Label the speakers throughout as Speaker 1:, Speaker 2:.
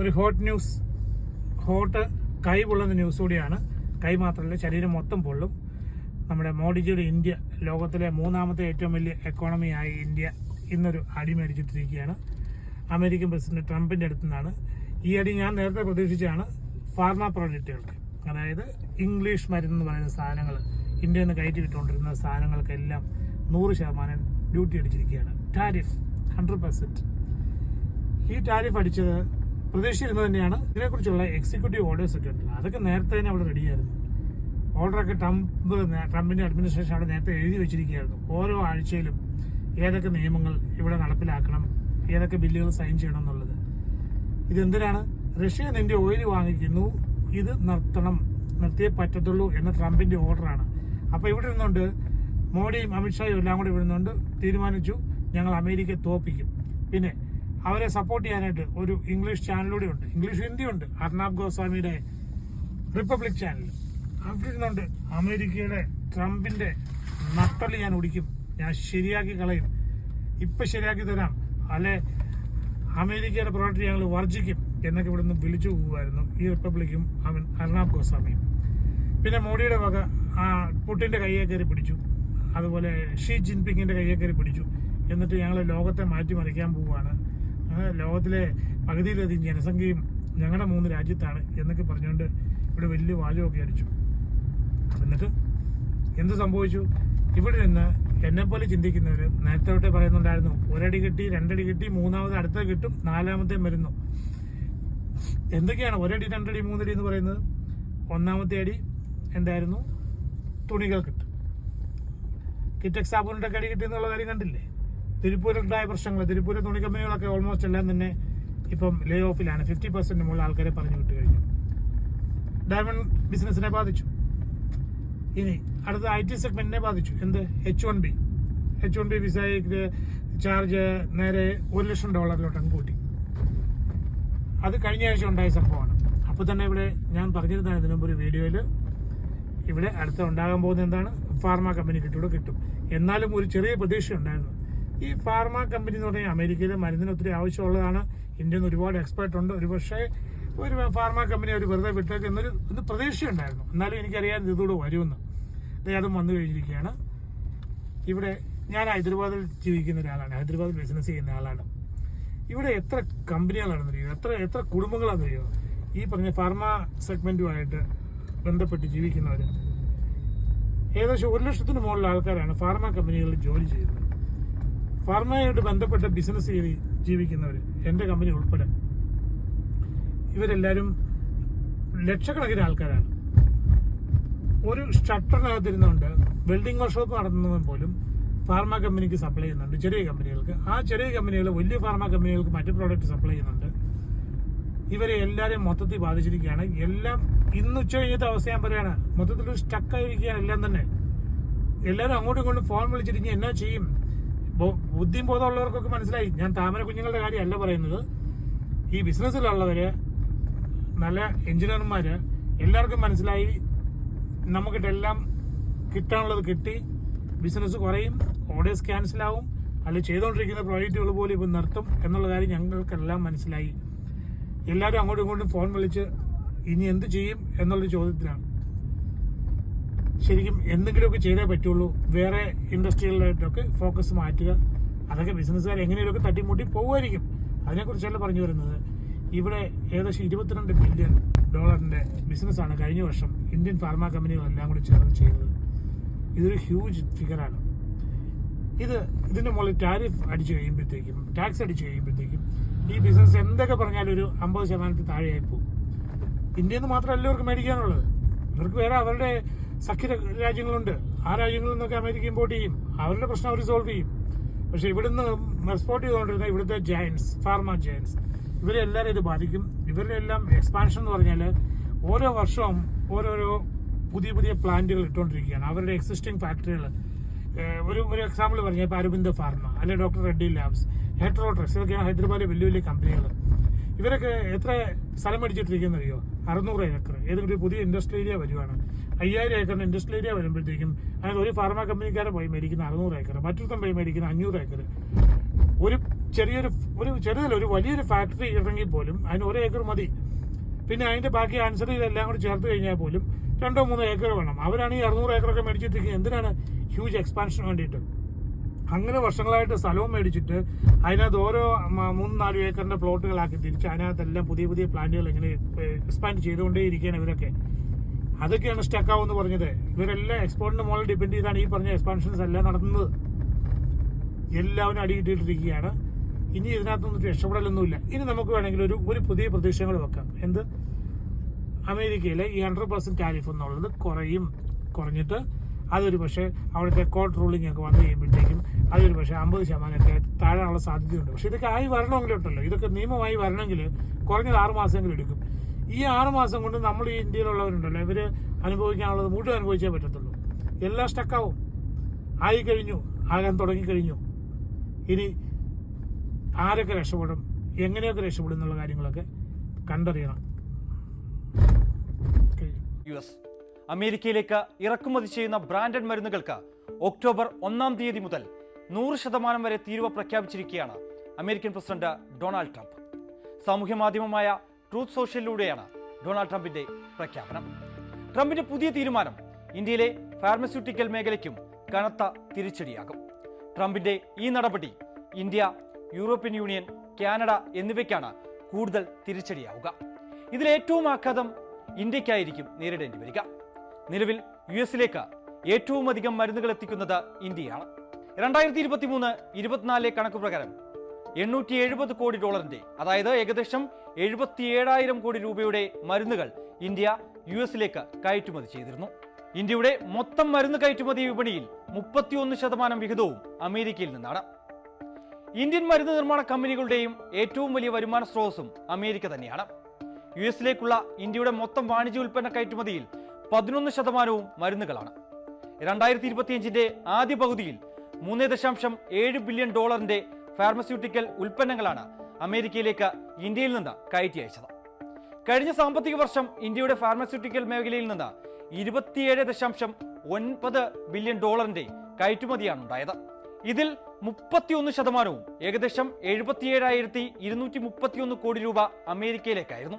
Speaker 1: ഒരു hot news hot കൈ പൊള്ളുന്ന ന്യൂസ് കൂടിയാണ്. കൈ മാത്രമല്ല ശരീരം മൊത്തം പൊള്ളും. നമ്മുടെ മോഡിജിയുടെ ഇന്ത്യ ലോകത്തിലെ മൂന്നാമത്തെ ഏറ്റവും വലിയ എക്കോണമിയായ ഇന്ത്യ ഇന്നൊരു അടി മേടിച്ചിട്ടിരിക്കുകയാണ്. അമേരിക്കൻ പ്രസിഡന്റ് ട്രംപിന്റെ അടുത്തു നിന്നാണ് ഈ അടി ഞാൻ നേരത്തെ പ്രതീക്ഷിച്ചാണ് ഫാർമ പ്രോഡക്റ്റുകൾക്ക് അതായത് ഇംഗ്ലീഷ് മരുന്ന് പറയുന്ന സാധനങ്ങൾ ഇന്ത്യയിൽ നിന്ന് കയറ്റി വിട്ടുകൊണ്ടിരുന്ന സാധനങ്ങൾക്കെല്ലാം നൂറ് ശതമാനം ഡ്യൂട്ടി അടിച്ചിരിക്കുകയാണ്. ടാരിഫ് ഹൺഡ്രഡ് പെർസെന്റ് ഈ ടാരിഫ് അടിച്ചത് പ്രതീക്ഷിച്ചിരുന്നത് തന്നെയാണ് ഇതിനെക്കുറിച്ചുള്ള എക്സിക്യൂട്ടീവ് ഓർഡേഴ്സ് ഒക്കെ ഉണ്ടല്ലോ അതൊക്കെ നേരത്തെ തന്നെ അവിടെ റെഡിയായിരുന്നു ഓർഡറൊക്കെ ട്രംപ് ട്രംപിന്റെ അഡ്മിനിസ്ട്രേഷൻ അവിടെ നേരത്തെ എഴുതി വെച്ചിരിക്കുകയായിരുന്നു. ഓരോ ആഴ്ചയിലും ഏതൊക്കെ നിയമങ്ങൾ ഇവിടെ നടപ്പിലാക്കണം ഏതൊക്കെ ബില്ലുകൾ സൈൻ ചെയ്യണം എന്നുള്ളത്. ഇതെന്തിനാണ്? റഷ്യ നിന്റെ ഓയിൽ വാങ്ങിക്കുന്നു ഇത് നിർത്തണം നിർത്തിയേ പറ്റത്തുള്ളൂ എന്ന ട്രംപിന്റെ ഓർഡറാണ് അപ്പോൾ ഇവിടെ ഇരുന്നുകൊണ്ട് മോഡിയും അമിത്ഷായും എല്ലാം കൂടി ഇവിടെ ഇരുന്നുകൊണ്ട് തീരുമാനിച്ചു ഞങ്ങൾ അമേരിക്കയെ തോപ്പിക്കും. പിന്നെ അവരെ സപ്പോർട്ട് ചെയ്യാനായിട്ട് ഒരു ഇംഗ്ലീഷ് ചാനലൂടെ ഉണ്ട്. ഇംഗ്ലീഷ് ഹിന്ദി ഉണ്ട്. അർണാബ് ഗോസ്വാമിയുടെ റിപ്പബ്ലിക് ചാനൽ അവിടെ ഇരുന്നുകൊണ്ട് അമേരിക്കയുടെ ട്രംപിന്റെ നട്ടൽ ഞാൻ ഒടിക്കും. ഞാൻ ശരിയാക്കി കളയും. ഇപ്പൊ ശരിയാക്കി തരാം. അല്ലെ അമേരിക്കയുടെ പ്രോഡക്റ്റ് ഞങ്ങൾ വർജിക്കും എന്നൊക്കെ ഇവിടുന്ന് വിളിച്ചു പോകുമായിരുന്നു ഈ റിപ്പബ്ലിക്കും അവൻ അർണാബ് ഗോസ്വാമിയും പിന്നെ മോഡിയുടെ വക പുട്ടിന്റെ കയ്യെ കയറി പിടിച്ചു. അതുപോലെ ഷീ ജിൻപിങ്ങിന്റെ കയ്യെ കയറി പിടിച്ചു. എന്നിട്ട് ഞങ്ങൾ ലോകത്തെ മാറ്റിമറിക്കാൻ പോവുകയാണ്. ലോകത്തിലെ പകുതിയിലധികം ജനസംഖ്യയും ഞങ്ങളുടെ മൂന്ന് രാജ്യത്താണ് എന്നൊക്കെ പറഞ്ഞുകൊണ്ട് ഇവിടെ വലിയ വാചകമൊക്കെ അടിച്ചു. എന്നിട്ട് എന്ത് സംഭവിച്ചു? ഇവിടെ നിന്ന് എന്നെ പോലെ ചിന്തിക്കുന്നവർ നേരത്തെ തൊട്ടേ പറയുന്നുണ്ടായിരുന്നു ഒരടി കിട്ടി രണ്ടടി കിട്ടി മൂന്നാമത് അടുത്ത കിട്ടും നാലാമത്തെ വരുന്നു. എന്തൊക്കെയാണ് ഒരടി രണ്ടടി മൂന്നടി എന്ന് പറയുന്നത്? ഒന്നാമത്തെ അടി എന്തായിരുന്നു? തുണികൾ കിട്ടും. കിറ്റക് സാബുവിന്റെ കടി കിട്ടി എന്നുള്ള കാര്യം കണ്ടില്ലേ? തിരുപ്പൂരുണ്ടായ പ്രശ്നങ്ങൾ തിരുപ്പൂരിലെ തുണി കമ്പനികളൊക്കെ ഓൾമോസ്റ്റ് എല്ലാം തന്നെ ഇപ്പം ലേ ഓഫിലാണ് ഫിഫ്റ്റി പെർസെന്റ് മുകളിൽ ആൾക്കാരെ പറഞ്ഞു വിട്ട് കഴിഞ്ഞു. ഡയമണ്ട് ബിസിനസ്സിനെ ബാധിച്ചു. ഇനി അടുത്ത ഐ ടി സെഗ്മെന്റിനെ ബാധിച്ചു. എന്ത്? H one B H one B വിസയ്ക്ക് ചാർജ് നേരെ ഒരു ലക്ഷം ഡോളറിലോട്ട് അങ്ങ് കൂട്ടി അത് കഴിഞ്ഞ ആഴ്ച ഉണ്ടായ സംഭവമാണ്. അപ്പോൾ തന്നെ ഇവിടെ ഞാൻ പറഞ്ഞിരുന്നതാണ് ഇതിനു മുമ്പ് ഒരു വീഡിയോയിൽ ഇവിടെ അടുത്ത ഉണ്ടാകാൻ പോകുന്ന എന്താണ്? ഫാർമ കമ്പനി കിട്ടൂടെ കിട്ടും. എന്നാലും ഒരു ചെറിയ പ്രതീക്ഷ ഉണ്ടായിരുന്നു. ഈ ഫാർമ കമ്പനി എന്ന് പറഞ്ഞാൽ അമേരിക്കയിൽ മരുന്നിന് ഒത്തിരി ആവശ്യമുള്ളതാണ്. ഇന്ത്യയിൽ നിന്ന് ഒരുപാട് എക്സ്പേർട്ട് ഉണ്ട്. ഒരു പക്ഷേ ഒരു ഫാർമ കമ്പനി അവർ വെറുതെ വിട്ടേക്ക് എന്നൊരു ഒരു പ്രതീക്ഷയുണ്ടായിരുന്നു. എന്നാലും എനിക്കറിയാൻ ഇതുകൂടെ വരുമെന്ന്. അതായത് അതും വന്നു കഴിഞ്ഞിരിക്കുകയാണ്. ഇവിടെ ഞാൻ ഹൈദരാബാദിൽ ജീവിക്കുന്ന ഒരാളാണ്. ഹൈദരാബാദിൽ ബിസിനസ് ചെയ്യുന്ന ആളാണ്. ഇവിടെ എത്ര കമ്പനികളാണെന്നറിയോ എത്ര എത്ര കുടുംബങ്ങളാണെന്നറിയോ ഈ പറഞ്ഞ ഫാർമ സെഗ്മെന്റുമായിട്ട് ബന്ധപ്പെട്ട് ജീവിക്കുന്നവർ ഏകദേശം ഒരു ലക്ഷത്തിന് മുകളിൽ ആൾക്കാരാണ് ഫാർമ കമ്പനികളിൽ ജോലി ചെയ്യുന്നത്. ഫാർമയായിട്ട് ബന്ധപ്പെട്ട ബിസിനസ് ചെയ്ത് ജീവിക്കുന്നവർ എന്റെ കമ്പനി ഉൾപ്പെടെ. ഇവരെല്ലാവരും ലക്ഷക്കണക്കിന് ആൾക്കാരാണ്. ഒരു ഷട്ടറിനകത്തിരുന്നുകൊണ്ട് വെൽഡിംഗ് വർക്ക്ഷോപ്പ് നടത്തുന്നതും പോലും ഫാർമ കമ്പനിക്ക് സപ്ലൈ ചെയ്യുന്നുണ്ട് ചെറിയ കമ്പനികൾക്ക്. ആ ചെറിയ കമ്പനികൾ വലിയ ഫാർമ കമ്പനികൾക്ക് മറ്റു പ്രോഡക്റ്റ് സപ്ലൈ ചെയ്യുന്നുണ്ട്. ഇവരെ എല്ലാവരെയും മൊത്തത്തിൽ ബാധിച്ചിരിക്കുകയാണ്. എല്ലാം ഇന്ന് ഉച്ച കഴിഞ്ഞത്തെ അവസ്ഥ ഞാൻ പറയുകയാണ്. മൊത്തത്തിൽ സ്റ്റക്കായിരിക്കുകയാണ് എല്ലാം തന്നെ. എല്ലാവരും അങ്ങോട്ടും ഇങ്ങോട്ടും ഫോൺ വിളിച്ചിരിക്കുക എന്നാ ചെയ്യും? ബുദ്ധിയും ബോധമുള്ളവർക്കൊക്കെ മനസ്സിലായി. ഞാൻ താമര കുഞ്ഞുങ്ങളുടെ കാര്യമല്ല പറയുന്നത്. ഈ ബിസിനസ്സിലുള്ളവര് നല്ല എഞ്ചിനീയർമാര് എല്ലാവർക്കും മനസ്സിലായി നമുക്കിട്ടെല്ലാം കിട്ടാനുള്ളത് കിട്ടി. ബിസിനസ് കുറയും ഓർഡേഴ്സ് ക്യാൻസലാവും അല്ലെങ്കിൽ ചെയ്തുകൊണ്ടിരിക്കുന്ന പ്രോജക്റ്റുകൾ പോലും ഇപ്പം നിർത്തും എന്നുള്ള കാര്യം ഞങ്ങൾക്കെല്ലാം മനസ്സിലായി. എല്ലാവരും അങ്ങോട്ടും ഇങ്ങോട്ടും ഫോൺ വിളിച്ച് ഇനി എന്ത് ചെയ്യും എന്നുള്ളൊരു ചോദ്യത്തിലാണ്. ശരിക്കും എന്തെങ്കിലുമൊക്കെ ചെയ്തേ പറ്റുള്ളൂ. വേറെ ഇൻഡസ്ട്രികളിലായിട്ടൊക്കെ ഫോക്കസ് മാറ്റുക. അതൊക്കെ ബിസിനസ്സുകാർ എങ്ങനെയൊക്കെ തട്ടിമുട്ടി പോകുമായിരിക്കും അതിനെക്കുറിച്ചല്ല പറഞ്ഞു വരുന്നത്? ഇവിടെ ഏകദേശം ഇരുപത്തിരണ്ട് ബില്യൺ ഡോളറിന്റെ ബിസിനസ്സാണ് കഴിഞ്ഞ വർഷം ഇന്ത്യൻ ഫാർമ കമ്പനികളെല്ലാം കൂടി ചേർന്ന് ചെയ്തത്. ഇതൊരു ഹ്യൂജ് ഫിഗറാണ്. ഇത് ഇതിന്റെ മുകളിൽ ടാരിഫ് അടിച്ചു കഴിയുമ്പോഴത്തേക്കും ടാക്സ് അടിച്ചു കഴിയുമ്പോഴത്തേക്കും ഈ ബിസിനസ് എന്തൊക്കെ പറഞ്ഞാലും ഒരു അമ്പത് ശതമാനത്തിൽ താഴെയായി പോകും. ഇന്ത്യയിൽ നിന്ന് മാത്രമല്ല ഇവർക്ക് മേടിക്കാനുള്ളത്. ഇവർക്ക് വേറെ അവരുടെ സഖ്യ രാജ്യങ്ങളുണ്ട്. ആ രാജ്യങ്ങളിൽ നിന്നൊക്കെ അമേരിക്ക ഇമ്പോർട്ട് ചെയ്യും. അവരുടെ പ്രശ്നം അവർ സോൾവ് ചെയ്യും. പക്ഷേ ഇവിടുന്ന് എക്സ്പോർട്ട് ചെയ്തുകൊണ്ടിരുന്ന ഇവിടുത്തെ ജയൻസ് ഫാർമ ജയൻസ് ഇവരെ എല്ലാവരും ഇത് ബാധിക്കും. ഇവരുടെ എല്ലാം എക്സ്പാൻഷൻ എന്ന് പറഞ്ഞാൽ ഓരോ വർഷവും ഓരോരോ പുതിയ പുതിയ പ്ലാന്റുകൾ ഇട്ടുകൊണ്ടിരിക്കുകയാണ്. അവരുടെ എക്സിസ്റ്റിംഗ് ഫാക്ടറികൾ ഒരു ഒരു എക്സാമ്പിൾ പറഞ്ഞാൽ ഇപ്പോൾ അരവിന്ദ് ഫാർമ അല്ലെങ്കിൽ ഡോക്ടർ റെഡ്ഡി ലാബ്സ് ഹെട്രോട്രക്സ് ഇതൊക്കെയാണ് ഹൈദരാബാദിലെ വലിയ വലിയ കമ്പനികൾ ഇവരൊക്കെ എത്ര സ്ഥലം മേടിച്ചിട്ടിരിക്കുന്നറിയോ അറുന്നൂറ് ഏക്കർ. ഏതെങ്കിലും ഒരു പുതിയ ഇൻഡസ്ട്രി ഏരിയ വരുവാണ്. അയ്യായിരം ഏക്കറിന് ഇൻഡസ്ട്രിയൽ ഏരിയ വരുമ്പോഴത്തേക്കും അതായത് ഒരു ഫാർമ കമ്പനിക്കാരെ പോയി മേടിക്കുന്ന അറുന്നൂറ് ഏക്കർ മറ്റൊരുത്തം പോയി മേടിക്കുന്ന അഞ്ഞൂറ് ഏക്കർ ഒരു ചെറിയൊരു ഒരു ചെറുതല്ല ഒരു വലിയൊരു ഫാക്ടറി ഇടണമെങ്കിൽ പോലും അതിന് ഒരു ഏക്കർ മതി. പിന്നെ അതിന്റെ ബാക്കി ആൻസർ ഇതെല്ലാം കൂടി ചേർത്ത് കഴിഞ്ഞാൽ പോലും രണ്ടോ മൂന്നോ ഏക്കർ വേണം. അവരാണ് ഈ അറുന്നൂറ് ഏക്കറൊക്കെ മേടിച്ചിട്ടിരിക്കുന്നത്. എന്തിനാണ് ഹ്യൂജ് എക്സ്പാൻഷന് വേണ്ടിയിട്ട്? അങ്ങനെ വർഷങ്ങളായിട്ട് സ്ഥലവും മേടിച്ചിട്ട് അതിനകത്ത് ഓരോ മൂന്ന് നാല് ഏക്കറിന്റെ പ്ലോട്ടുകളാക്കി തിരിച്ച് അതിനകത്തെല്ലാം പുതിയ പുതിയ പ്ലാന്റുകൾ ഇങ്ങനെ എക്സ്പാൻഡ് ചെയ്തുകൊണ്ടേ ഇരിക്കുകയാണ് ഇവരൊക്കെ. അതൊക്കെയാണ് സ്റ്റക്കാവും എന്ന് പറഞ്ഞത്. ഇവരെല്ലാം എക്സ്പോർട്ടിന്റെ മുകളിൽ ഡിപ്പെൻഡ് ചെയ്താണ് ഈ പറഞ്ഞ എക്സ്പാൻഷൻസ് എല്ലാം നടത്തുന്നത്. എല്ലാവരും അടിയിട്ടിട്ടിരിക്കുകയാണ് ഇനി ഇതിനകത്തൊന്നും രക്ഷപ്പെടലൊന്നുമില്ല. ഇനി നമുക്ക് വേണമെങ്കിൽ ഒരു ഒരു പുതിയ പ്രതീക്ഷകൾ വെക്കാം. എന്ത്? അമേരിക്കയിലെ ഈ ഹൺഡ്രഡ് പെർസെന്റ് ടാരിഫ് എന്നുള്ളത് കുറയും കുറഞ്ഞിട്ട് അതൊരു പക്ഷേ അവിടുത്തെ കോർട്ട് റൂളിംഗ് ഒക്കെ വന്നു കഴിയുമ്പോഴത്തേക്കും അതൊരു പക്ഷേ അമ്പത് ശതമാനമൊക്കെ താഴാനുള്ള സാധ്യതയുണ്ട്. പക്ഷേ ഇതൊക്കെ ആയി വരണമെങ്കിലുണ്ടല്ലോ. ഇതൊക്കെ നിയമമായി വരണമെങ്കിൽ കുറഞ്ഞത് ആറ് മാസമെങ്കിലും എടുക്കും. ഈ ആറ് മാസം കൊണ്ട് നമ്മൾ ഈ ഇന്ത്യയിലുള്ളവരുണ്ടല്ലോ. ഇവർ അനുഭവിക്കാനുള്ളത് മുഴുവൻ അനുഭവിച്ചേ പറ്റത്തുള്ളൂ. എല്ലാം സ്റ്റക്കാവും ആയി കഴിഞ്ഞു ആകാൻ തുടങ്ങിക്കഴിഞ്ഞു. ഇനി ആരൊക്കെ രക്ഷപ്പെടും? എങ്ങനെയൊക്കെ രക്ഷപ്പെടും എന്നുള്ള കാര്യങ്ങളൊക്കെ കണ്ടറിയണം.
Speaker 2: U S. അമേരിക്കയിലേക്ക് ഇറക്കുമതി ചെയ്യുന്ന ബ്രാൻഡഡ് മരുന്നുകൾക്ക് ഒക്ടോബർ ഒന്നാം തീയതി മുതൽ നൂറ് ശതമാനം വരെ തീരുവ പ്രഖ്യാപിച്ചിരിക്കുകയാണ് അമേരിക്കൻ പ്രസിഡന്റ് ഡൊണാൾഡ് ട്രംപ്. സാമൂഹ്യ മാധ്യമമായ ട്രൂത്ത് സോഷ്യലിലൂടെയാണ് ഡൊണാൾഡ് ട്രംപിന്റെ പ്രഖ്യാപനം. ട്രംപിന്റെ പുതിയ തീരുമാനം ഇന്ത്യയിലെ ഫാർമസ്യൂട്ടിക്കൽ മേഖലയ്ക്കും കനത്ത തിരിച്ചടിയാകും. ട്രംപിന്റെ ഈ നടപടി ഇന്ത്യ യൂറോപ്യൻ യൂണിയൻ കാനഡ എന്നിവയ്ക്കാണ് കൂടുതൽ തിരിച്ചടിയാവുക. ഇതിലേറ്റവും ആഘാതം ഇന്ത്യക്കായിരിക്കും നേരിടേണ്ടി വരിക. നിലവിൽ യു എസിലേക്ക് ഏറ്റവും അധികം മരുന്നുകൾ എത്തിക്കുന്നത് ഇന്ത്യയാണ്. രണ്ടായിരത്തി ഇരുപത്തി മൂന്ന് ഇരുപത്തിനാലിലെ കണക്ക് പ്രകാരം എണ്ണൂറ്റി എഴുപത് കോടി ഡോളറിന്റെ അതായത് ഏകദേശം എഴുപത്തി ഏഴായിരം കോടി രൂപയുടെ മരുന്നുകൾ ഇന്ത്യ യു എസിലേക്ക് കയറ്റുമതി ചെയ്തിരുന്നു. ഇന്ത്യയുടെ മൊത്തം മരുന്ന് കയറ്റുമതി വിപണിയിൽ മുപ്പത്തിയൊന്ന് ശതമാനം വിഹിതവും അമേരിക്കയിൽ നിന്നാണ്. ഇന്ത്യൻ മരുന്ന് നിർമ്മാണ കമ്പനികളുടെയും ഏറ്റവും വലിയ വരുമാന സ്രോതസ്സും അമേരിക്ക തന്നെയാണ്. യു എസിലേക്കുള്ള ഇന്ത്യയുടെ മൊത്തം വാണിജ്യ ഉൽപ്പന്ന കയറ്റുമതിയിൽ പതിനൊന്ന് ശതമാനവും മരുന്നുകളാണ്. രണ്ടായിരത്തി ഇരുപത്തിയഞ്ചിന്റെ ആദ്യ പകുതിയിൽ മൂന്ന് ദശാംശം ഏഴ് ബില്യൺ ഡോളറിന്റെ ഫാർമസ്യൂട്ടിക്കൽ ഉൽപ്പന്നങ്ങളാണ് അമേരിക്കയിലേക്ക് ഇന്ത്യയിൽ നിന്ന് കയറ്റി അയച്ചത്. കഴിഞ്ഞ സാമ്പത്തിക വർഷം ഇന്ത്യയുടെ ഫാർമസ്യൂട്ടിക്കൽ മേഖലയിൽ നിന്ന് ഇരുപത്തിയേഴ് ദശാംശം ഒൻപത് ബില്യൺ ഡോളറിന്റെ കയറ്റുമതിയാണ് ഉണ്ടായത്. ഇതിൽ മുപ്പത്തിയൊന്ന് ശതമാനവും ഏകദേശം എഴുപത്തിയേഴായിരത്തി ഇരുന്നൂറ്റി മുപ്പത്തിയൊന്ന് കോടി രൂപ അമേരിക്കയിലേക്കായിരുന്നു.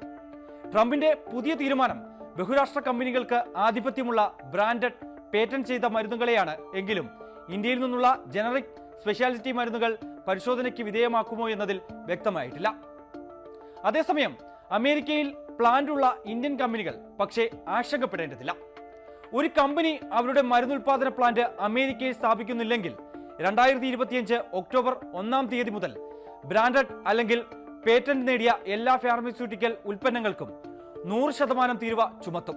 Speaker 2: ട്രംപിന്റെ പുതിയ തീരുമാനം ബഹുരാഷ്ട്ര കമ്പനികൾക്ക് ആധിപത്യമുള്ള ബ്രാൻഡഡ് പേറ്റന്റ് ചെയ്ത മരുന്നുകളെയാണ് എങ്കിലും ഇന്ത്യയിൽ നിന്നുള്ള ജനറിക് സ്പെഷ്യാലിറ്റി മരുന്നുകൾ പരിശോധനയ്ക്ക് വിധേയമാക്കുമോ എന്നതിൽ വ്യക്തമായിട്ടില്ല. അതേസമയം അമേരിക്കയിൽ പ്ലാന്റ് ഉള്ള ഇന്ത്യൻ കമ്പനികൾ പക്ഷേ ആശങ്കപ്പെടേണ്ടതില്ല. ഒരു കമ്പനി അവരുടെ മരുന്നുൽപാദന പ്ലാന്റ് അമേരിക്കയിൽ സ്ഥാപിക്കുന്നില്ലെങ്കിൽ രണ്ടായിരത്തി ഇരുപത്തിയഞ്ച് ഒക്ടോബർ ഒന്നാം തീയതി മുതൽ ബ്രാൻഡഡ് അല്ലെങ്കിൽ പേറ്റന്റ് നേടിയ എല്ലാ ഫാർമസ്യൂട്ടിക്കൽ ഉൽപ്പന്നങ്ങൾക്കും നൂറ് ശതമാനം തീരുവ ചുമത്തും.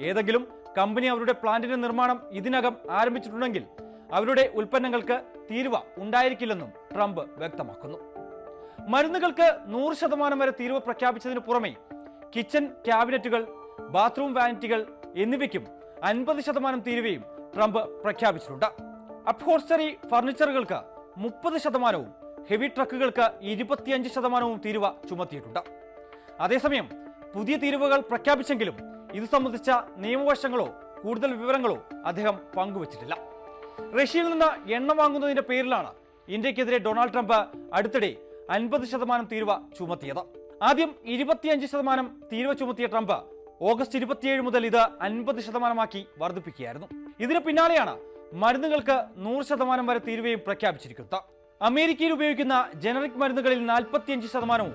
Speaker 2: ഏതെങ്കിലും കമ്പനി അവരുടെ പ്ലാന്റിന്റെ നിർമ്മാണം ഇതിനകം ആരംഭിച്ചിട്ടുണ്ടെങ്കിൽ അവരുടെ ഉൽപ്പന്നങ്ങൾക്ക് തീരുവ ഉണ്ടായിരിക്കില്ലെന്നും ട്രംപ് വ്യക്തമാക്കുന്നു. മരുന്നുകൾക്ക് നൂറ് ശതമാനം വരെ തീരുവ പ്രഖ്യാപിച്ചതിന് പുറമെ കിച്ചൺ ക്യാബിനറ്റുകൾ ബാത്റൂം വാനിറ്റികൾ എന്നിവയ്ക്കും അൻപത് ശതമാനം തീരുവയും ട്രംപ് പ്രഖ്യാപിച്ചിട്ടുണ്ട്. അപ്ഹോർസ്റ്ററി ഫർണിച്ചറുകൾക്ക് മുപ്പത് ശതമാനവും ഹെവി ട്രക്കുകൾക്ക് ഇരുപത്തിയഞ്ച് ശതമാനവും തീരുവ ചുമത്തിയിട്ടുണ്ട്. അതേസമയം പുതിയ തീരുവകൾ പ്രഖ്യാപിച്ചെങ്കിലും ഇത് സംബന്ധിച്ച നിയമവശങ്ങളോ കൂടുതൽ വിവരങ്ങളോ അദ്ദേഹം പങ്കുവച്ചിട്ടില്ല. റഷ്യയിൽ നിന്ന് എണ്ണ വാങ്ങുന്നതിന്റെ പേരിലാണ് ഇന്ത്യക്കെതിരെ ഡൊണാൾഡ് ട്രംപ് അടുത്തിടെ അൻപത് ശതമാനം തീരുവ ചുമത്തിയത്. ആദ്യം ഇരുപത്തിയഞ്ച് ശതമാനം തീരുവ ചുമത്തിയ ട്രംപ് ഓഗസ്റ്റ് ഇരുപത്തിയേഴ് മുതൽ ഇത് അൻപത് ശതമാനമാക്കി വർദ്ധിപ്പിക്കുകയായിരുന്നു. ഇതിന് പിന്നാലെയാണ് മരുന്നുകൾക്ക് നൂറ് ശതമാനം വരെ തീരുവയും പ്രഖ്യാപിച്ചിരിക്കുന്നത്. അമേരിക്കയിൽ ഉപയോഗിക്കുന്ന ജനറിക് മരുന്നുകളിൽ നാൽപ്പത്തിയഞ്ച് ശതമാനവും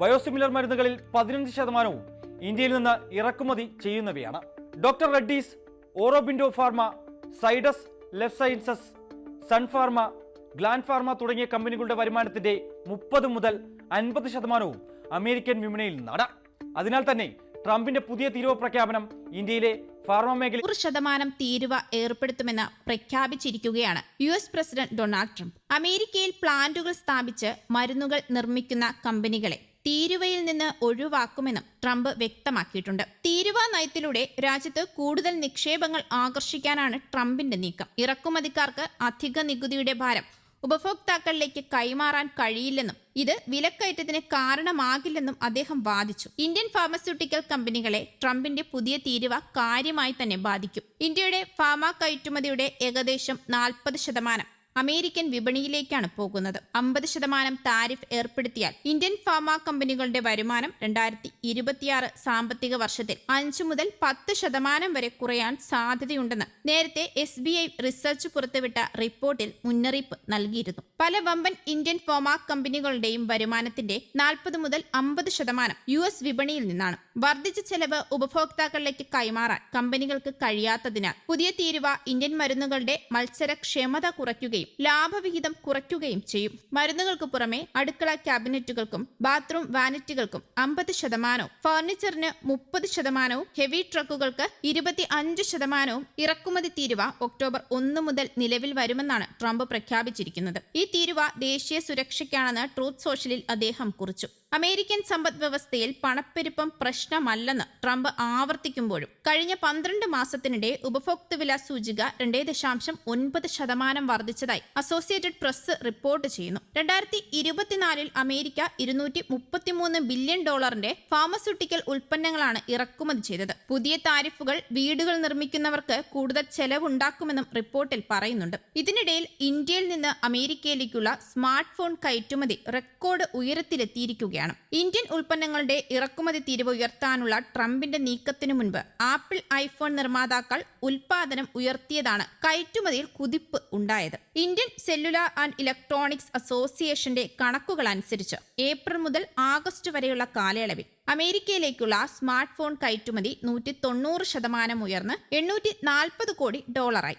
Speaker 2: ബയോസിമിലർ മരുന്നുകളിൽ പതിനഞ്ച് ശതമാനവും ഇന്ത്യയിൽ നിന്ന് ഇറക്കുമതി ചെയ്യുന്നവയാണ്. Doctor Reddy's Aurobindo pharma Zydus life sciences Sun Pharma Gland pharma തുടങ്ങിയ കമ്പനികളുടെ വരുമാനത്തിന്റെ മുപ്പത് മുതൽ അൻപത് ശതമാനവും അമേരിക്കൻ വിപണിയിൽ നട. അതിനാൽ തന്നെ ട്രംപിന്റെ പുതിയ തീരുവ പ്രഖ്യാപനം ഇന്ത്യയിലെ ഫാർമ മേഖല
Speaker 3: ശതമാനം തീരുവ ഏർപ്പെടുത്തുമെന്ന് പ്രഖ്യാപിച്ചിരിക്കുകയാണ് U S president Donald Trump. അമേരിക്കയിൽ പ്ലാന്റുകൾ സ്ഥാപിച്ച് മരുന്നുകൾ നിർമ്മിക്കുന്ന കമ്പനികളെ തീരുവയിൽ നിന്ന് ഒഴിവാക്കുമെന്നും ട്രംപ് വ്യക്തമാക്കിയിട്ടുണ്ട്. തീരുവ നയത്തിലൂടെ രാജ്യത്ത് കൂടുതൽ നിക്ഷേപങ്ങൾ ആകർഷിക്കാനാണ് ട്രംപിന്റെ നീക്കം. ഇറക്കുമതിക്കാർക്ക് അധിക നികുതിയുടെ ഭാരം ഉപഭോക്താക്കളിലേക്ക് കൈമാറാൻ കഴിയില്ലെന്നും ഇത് വിലക്കയറ്റത്തിന് കാരണമാകില്ലെന്നും അദ്ദേഹം വാദിച്ചു. ഇന്ത്യൻ ഫാർമസ്യൂട്ടിക്കൽ കമ്പനികളെ ട്രംപിന്റെ പുതിയ തീരുവ കാര്യമായി തന്നെ ബാധിക്കും. ഇന്ത്യയുടെ ഫാമ കയറ്റുമതിയുടെ ഏകദേശം നാൽപ്പത് ശതമാനം. അമേരിക്കൻ വിപണിയിലേക്കാണ് പോകുന്നത്. അമ്പത് ശതമാനം താരിഫ് ഏർപ്പെടുത്തിയാൽ ഇന്ത്യൻ ഫാർമ കമ്പനികളുടെ വരുമാനം രണ്ടായിരത്തി ഇരുപത്തിയാറ് സാമ്പത്തിക വർഷത്തിൽ അഞ്ചു മുതൽ പത്ത് ശതമാനം വരെ കുറയാൻ സാധ്യതയുണ്ടെന്ന് നേരത്തെ എസ് ബി ഐ റിസർച്ച് പുറത്തുവിട്ട റിപ്പോർട്ടിൽ മുന്നറിയിപ്പ് നൽകിയിരുന്നു. പല വമ്പൻ ഇന്ത്യൻ ഫോമ കമ്പനികളുടെയും വരുമാനത്തിന്റെ നാൽപ്പത് മുതൽ അമ്പത് ശതമാനം യു എസ് വിപണിയിൽ നിന്നാണ്. വർദ്ധിച്ച ചെലവ് ഉപഭോക്താക്കളിലേക്ക് കൈമാറാൻ കമ്പനികൾക്ക് കഴിയാത്തതിനാൽ പുതിയ തീരുവ ഇന്ത്യൻ മരുന്നുകളുടെ മത്സരക്ഷമത കുറയ്ക്കുകയും ലാഭവിഹിതം കുറയ്ക്കുകയും ചെയ്യും. മരുന്നുകൾക്ക് പുറമെ അടുക്കള ക്യാബിനറ്റുകൾക്കും ബാത്റൂം വാനറ്റുകൾക്കും അമ്പത് ശതമാനവും ഫർണിച്ചറിന് മുപ്പത് ശതമാനവും ഹെവി ട്രക്കുകൾക്ക് ഇരുപത്തി അഞ്ച് ശതമാനവും ഇറക്കുമതി തീരുവ ഒക്ടോബർ ഒന്ന് മുതൽ നിലവിൽ വരുമെന്നാണ് ട്രംപ് പ്രഖ്യാപിച്ചിരിക്കുന്നത്. ഈ തീരുവ ദേശീയ സുരക്ഷയ്ക്കാണെന്ന് ട്രൂത്ത് സോഷ്യലിൽ അദ്ദേഹം കുറിച്ചു. അമേരിക്കൻ സമ്പദ് വ്യവസ്ഥയിൽ പണപ്പെരുപ്പം പ്രശ്നമല്ലെന്ന് ട്രംപ് ആവർത്തിക്കുമ്പോഴും കഴിഞ്ഞ പന്ത്രണ്ട് മാസത്തിനിടെ ഉപഭോക്തൃ വില സൂചിക രണ്ടേ ദശാംശം ഒൻപത് ശതമാനം വർദ്ധിച്ചതായി അസോസിയേറ്റഡ് പ്രസ് റിപ്പോർട്ട് ചെയ്യുന്നു. രണ്ടായിരത്തി ഇരുപത്തിനാലിൽ അമേരിക്ക ഇരുന്നൂറ്റി മുപ്പത്തിമൂന്ന് ബില്യൺ ഡോളറിന്റെ ഫാർമസ്യൂട്ടിക്കൽ ഉൽപ്പന്നങ്ങളാണ് ഇറക്കുമതി ചെയ്തത്. പുതിയ താരിഫുകൾ വീടുകൾ നിർമ്മിക്കുന്നവർക്ക് കൂടുതൽ ചെലവുണ്ടാക്കുമെന്നും റിപ്പോർട്ടിൽ പറയുന്നുണ്ട്. ഇതിനിടയിൽ ഇന്ത്യയിൽ നിന്ന് അമേരിക്കയിലേക്കുള്ള സ്മാർട്ട് ഫോൺ കയറ്റുമതി റെക്കോർഡ് ഉയരത്തിലെത്തിയിരിക്കുകയാണ്. ഇന്ത്യൻ ഉൽപ്പന്നങ്ങളുടെ ഇറക്കുമതി തീരുവ ഉയർത്താനുള്ള ട്രംപിന്റെ നീക്കത്തിനു മുൻപ് ആപ്പിൾ ഐഫോൺ നിർമ്മാതാക്കൾ ഉൽപാദനം ഉയർത്തിയതാണ് കയറ്റുമതിയിൽ കുതിപ്പ് ഉണ്ടായത്. ഇന്ത്യൻ സെല്ലുലാർ ആൻഡ് ഇലക്ട്രോണിക്സ് അസോസിയേഷന്റെ കണക്കുകൾ അനുസരിച്ച് ഏപ്രിൽ മുതൽ ആഗസ്റ്റ് വരെയുള്ള കാലയളവിൽ അമേരിക്കയിലേക്കുള്ള സ്മാർട്ട് ഫോൺ കയറ്റുമതി നൂറ്റി തൊണ്ണൂറ് ശതമാനം ഉയർന്ന് എണ്ണൂറ്റി നാൽപ്പത് കോടി ഡോളറായി.